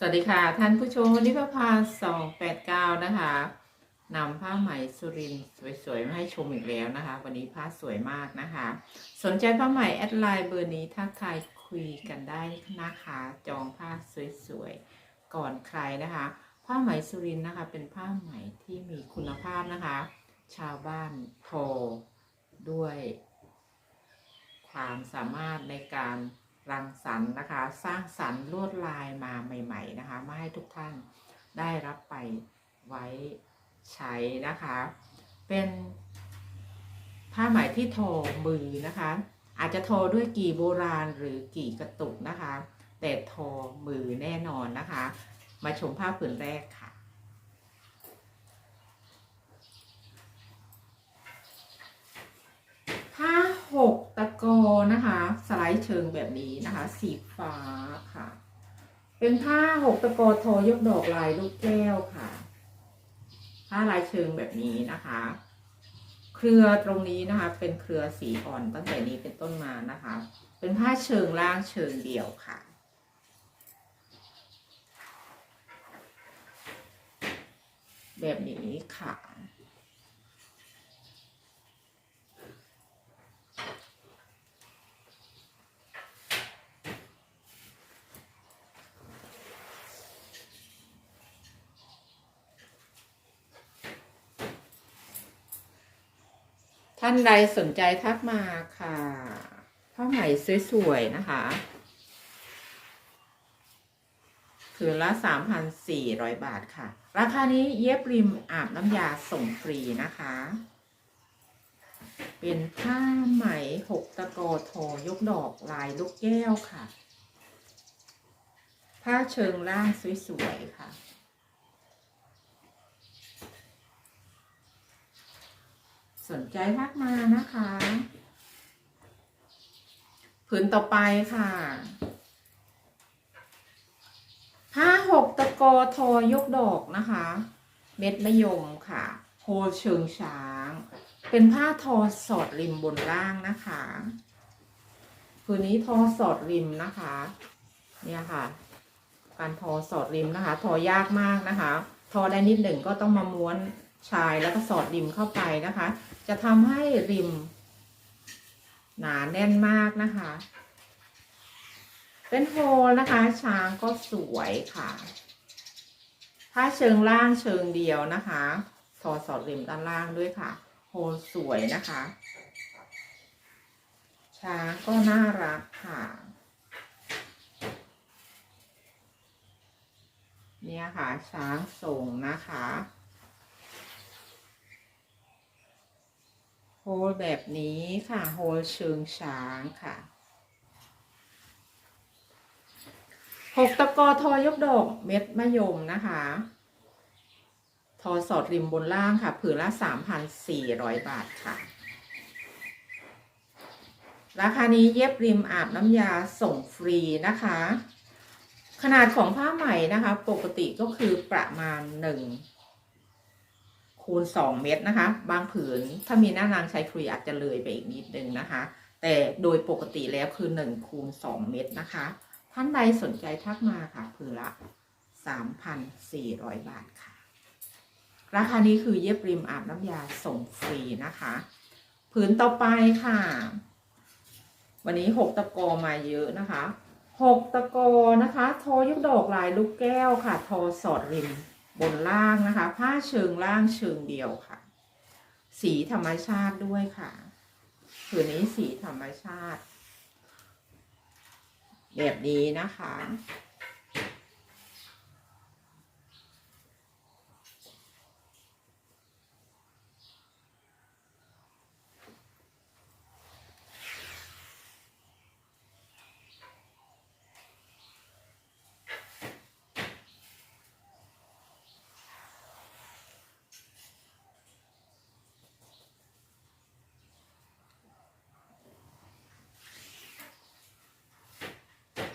สวัสดีค่ะ ท่านผู้ชมวันนี้พระพาสองแปดเก้านะคะนำผ้าไหมสุรินสวยๆมาให้ชมอีกแล้วนะคะ วันนี้ผ้าสวยมากนะคะ สนใจผ้าไหมแอดไลน์เบอร์นี้ทักทายคุยกันได้นะคะ จองผ้าสวยๆก่อนใครนะคะ ผ้าไหมสุรินนะคะ เป็นผ้าไหมที่มีคุณภาพนะคะ ชาวบ้านทอด้วย ความสามารถในการ รังสรรค์นะคะ สร้างสรรค์ลวดลายมาใหม่ ๆนะคะ มาให้ทุกท่านได้รับไปไว้ใช้นะคะ เป็นผ้าไหมที่ทอมือนะคะ อาจจะทอด้วยกี่โบราณหรือกี่กระตุกนะคะ แต่ทอมือแน่นอนนะคะ มาชมภาผืนแรกค่ะผ้าหก กอนะคะ สไลด์เชิงแบบนี้นะคะ สีฟ้าค่ะ เป็นผ้าหกตะกอทอยกดอกลายลูกแก้วค่ะ ผ้าลายเชิงแบบนี้นะคะ เครือตรงนี้นะคะ เป็นเครือสีอ่อนตั้งแต่นี้เป็นต้นมานะคะ เป็นผ้าเชิงล่างเชิงเดี่ยวค่ะแบบนี้ค่ะ ท่านใดสนใจทักมาค่ะผ้าไหมสวยๆนะคะคืนละ3,400บาทค่ะ ราคานี้เย็บริมอาบน้ำยาส่งฟรีนะคะ เป็นผ้าไหมหกตะกอทอยกดอกลายลูกแก้วค่ะ ผ้าเชิงล่างสวยๆค่ะ สนใจทักมานะคะ ผืนต่อไปค่ะ ผ้าหกตะกอทอยกดอกนะคะ เม็ดมะยมค่ะโฮลเชิงช้าง เป็นผ้าทอสอดริมบนล่างนะคะผืนนี้ทอสอดริมนะคะ เนี่ยค่ะ การทอสอดริมนะคะ ทอยากมากนะคะ ทอได้นิดหนึ่งก็ต้องมาม้วนชายแล้วก็สอดริมเข้าไปนะคะ จะทำให้ริม หนาแน่นมากนะคะ เป็นโฮลนะคะ ช้างก็สวยค่ะ ถ้าเชิงล่างเชิงเดียวนะคะทอดสอดริมด้านล่างด้วยค่ะ โฮลสวยนะคะ ช้างก็น่ารักค่ะเนี่ยค่ะ ช้างส่งนะคะ โฮลแบบนี้ค่ะ โฮลเชิงช้างค่ะหกตะกอทอยกดอกเม็ดมะยมนะคะ ทอสอดริมบนล่างค่ะ ผืนละสามพันสี่ร้อยบาทค่ะ ราคานี้เย็บริมอาบน้ำยาส่งฟรีนะคะ ขนาดของผ้าไหมนะคะ ปกติก็คือประมาณหนึ่ง คูณสองเม็ดนะคะ บางผืนถ้ามีหน้านางใช้คุยอาจจะเลยไปอีกนิดนึงนะคะ แต่โดยปกติแล้วคือหนึ่งคูณสองเม็ดนะคะ ท่านใดสนใจทักมาค่ะผืนละสามพันสี่ร้อยบาทค่ะ ราคานี้คือเย็บริมอาบน้ำยาส่งฟรีนะคะ ผืนต่อไปค่ะ วันนี้หกตะกอมาเยอะนะคะหกตะกอนะคะ ทอยกดอกลายลูกแก้วค่ะ ทอสอดริม บนล่างนะคะ ผ้าเชิงล่างเชิงเดียวค่ะ สีธรรมชาติด้วยค่ะผืนนี้สีธรรมชาติ แบบนี้นะคะ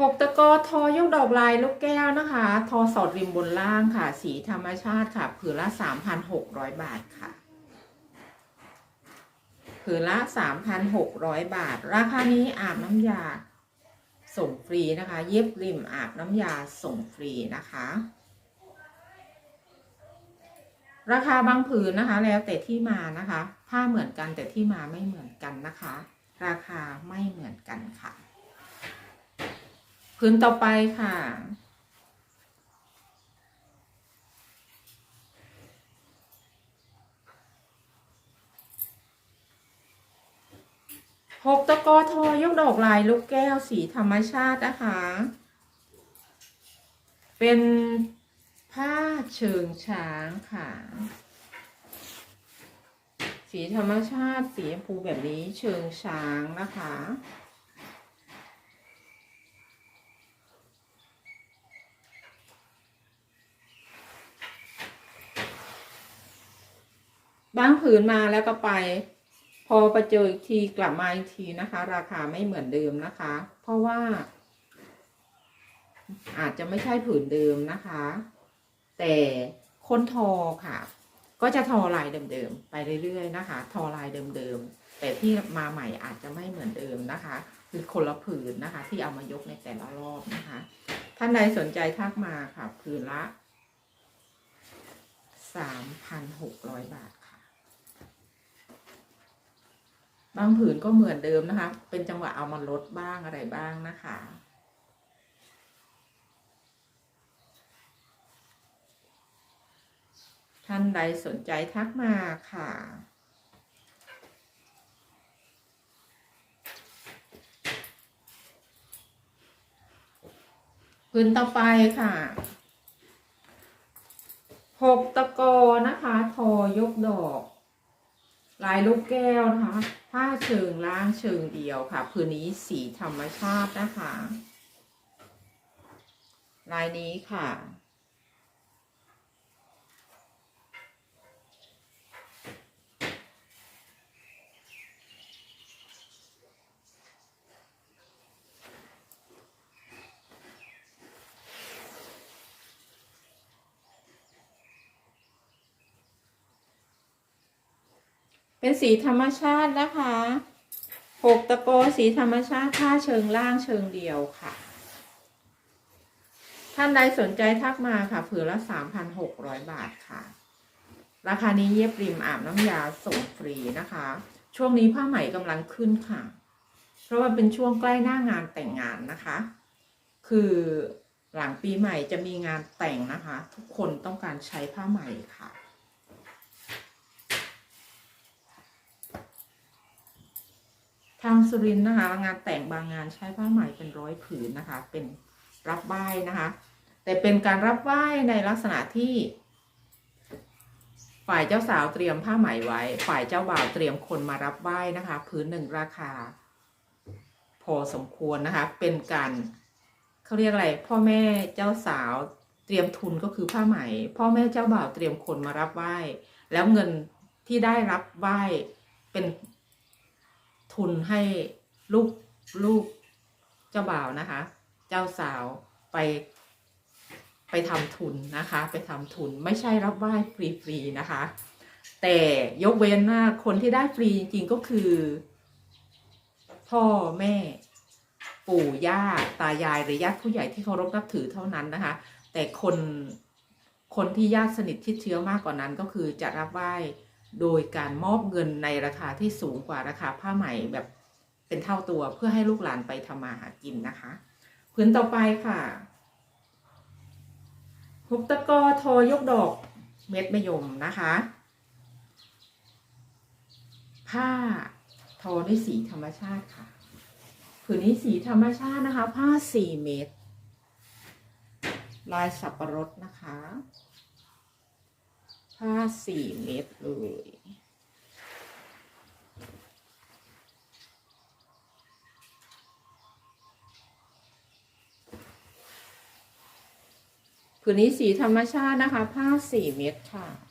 หกตะกอทอยกดอกลายลูกแก้วนะคะ ทอสอดริมบนล่างค่ะ สีธรรมชาติค่ะ ผืนละสามพันหกร้อยบาทค่ะ ผืนละสามพันหกร้อยบาท ราคานี้อาบน้ำยาส่งฟรีนะคะ เย็บริมอาบน้ำยาส่งฟรีนะคะ ราคาบางผืนนะคะ แล้วแต่ที่มานะคะ ผ้าเหมือนกันแต่ที่มาไม่เหมือนกันนะคะ ราคาไม่เหมือนกันค่ะ ผืนต่อไปค่ะ หกตะกอทอยกดอกลายลูกแก้วสีธรรมชาตินะคะ เป็นผ้าเชิงช้างค่ะ สีธรรมชาติสีชมพูแบบนี้เชิงช้างนะคะ บางผืนมาแล้วก็ไป พอไปเจออีกทีกลับมาอีกทีนะคะ ราคาไม่เหมือนเดิมนะคะ เพราะว่า อาจจะไม่ใช่ผืนเดิมนะคะ แต่คนทอค่ะ ก็จะทอลายเดิมๆไปเรื่อยๆนะคะ ทอลายเดิมๆแต่ที่มาใหม่อาจจะไม่เหมือนเดิมนะคะ คือคนละผืนนะคะ ที่เอามายกในแต่ละรอบนะคะ ท่านใดสนใจทักมาค่ะ ผืนละสามพันหกร้อยบาทค่ะ บางผืนก็เหมือนเดิมนะคะ เป็นจังหวะเอามาลดบ้างอะไรบ้างนะคะ ท่านใดสนใจทักมาค่ะ พื้นต่อไปค่ะหกตะกอนะคะ ทอยกดอก ลายลูกแก้วนะคะผ้าเชิงล่างเชิงเดียวค่ะพื้นนี้สีธรรมชาตินะคะ ลายนี้ค่ะ เป็นสีธรรมชาตินะคะหกตะโกสีธรรมชาติผ้าเชิงล่างเชิงเดียวค่ะ ท่านใดสนใจทักมาค่ะผืนละสามพันหกร้อยบาทค่ะ ราคานี้เย็บริมอาบน้ำยาส่งฟรีนะคะ ช่วงนี้ผ้าไหมกำลังขึ้นค่ะ เพราะว่าเป็นช่วงใกล้หน้างานแต่งงานนะคะ คือหลังปีใหม่จะมีงานแต่งนะคะ ทุกคนต้องการใช้ผ้าไหมค่ะ ทาง สุรินนะคะ งานแต่งบางงานใช้ผ้าไหมเป็นร้อยผืนนะคะ เป็นรับไหว้นะคะ แต่เป็นการรับไหว้ในลักษณะที่ ฝ่ายเจ้าสาวเตรียมผ้าไหมไว้ ฝ่ายเจ้าบ่าวเตรียมคนมารับไหว้นะคะพื้นหนึ่งราคา พอสมควรนะคะ เป็นการเขาเรียกอะไร พ่อแม่เจ้าสาวเตรียมทุนก็คือผ้าไหม พ่อแม่เจ้าบ่าวเตรียมคนมารับไหว้ แล้วเงินที่ได้รับไหว้เป็น ทุนให้ลูกลูกเจ้าบ่าวนะคะ เจ้าสาวไปไปทำทุนนะคะ ไปทำทุนไม่ใช่รับไหว้ฟรีๆนะคะ แต่ยกเว้นว่าคนที่ได้ฟรีจริงๆก็คือ พ่อแม่ ปู่ย่าตายายหรือญาติผู้ใหญ่ที่เคารพนับถือเท่านั้นนะคะ แต่คนคนที่ญาติสนิทชิดเชื้อมากกว่านั้นก็คือจะรับไหว้ โดยการมอบเงินในราคาที่สูงกว่าราคาผ้าไหมแบบเป็นเท่าตัวเพื่อให้ลูกหลานไปทำมาหากินนะคะพื้นต่อไปค่ะหุบตะกอทอยกดอกเม็ดมะยมนะคะ ผ้าทอด้วยสีธรรมชาติค่ะผืนนี้สีธรรมชาตินะคะ ผ้าสี่เมตรลายสับปะรดนะคะาสี่เมตรเลยผืนนี้สีธรรมชาตินะคะ ผ้าสี่เมตรค่ะ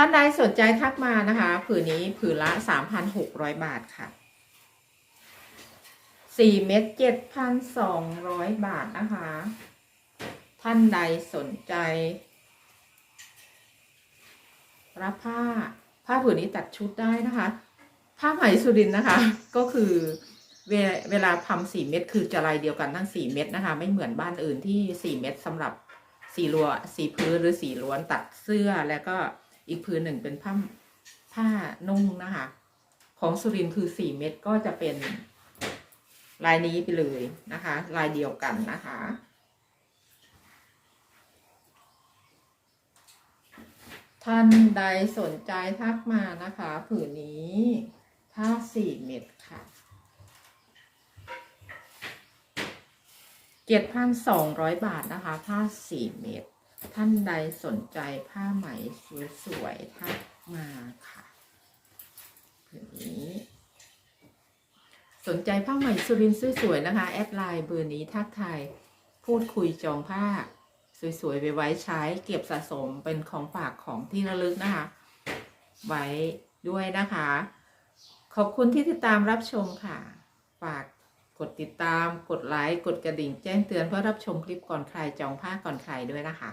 ท่านใดสนใจทักมานะคะ ผืนนี้ผืนละ 3,600 บาทค่ะ 4 เม็ด7,200 บาทนะคะ ท่านใดสนใจ รับผ้าผ้าผืนนี้ตัดชุดได้นะคะ ผ้าไหมสุรินนะคะ ก็คือเวเวลาทำสี่เม็ดคือจะลายเดียวกันทั้งสี่เม็ดนะคะ ไม่เหมือนบ้านอื่นที่สี่เม็ดสำหรับสีลัวสีพื้นหรือสีล้วนตัดเสื้อแล้วก็ อีกพื้นหนึ่งเป็นผ้าผ้านุ่งนะคะ ของสุรินทร์คือสี่เม็ดก็จะเป็นลายนี้ไปเลยนะคะ ลายเดียวกันนะคะ ท่านใดสนใจทักมานะคะ ผืนนี้ผ้าสี่เม็ดค่ะเจ็ดพันสองร้อยบาทนะคะ ผ้าสี่เม็ด ท่านใดสนใจผ้าไหมสวยๆทักมาค่ะผืนนี้สนใจผ้าไหมสุรินทร์สวยๆนะคะ แอดไลน์เบอร์นี้ทักทายพูดคุยจองผ้า สวยๆไปไว้ใช้เก็บสะสมเป็นของฝากของที่ระลึกนะคะ ไว้ด้วยนะคะ ขอบคุณที่ติดตามรับชมค่ะ ฝากกดติดตาม กดไลค์ กดกระดิ่งแจ้งเตือนเพื่อรับชมคลิปก่อนใครจองผ้าก่อนใครด้วยนะคะ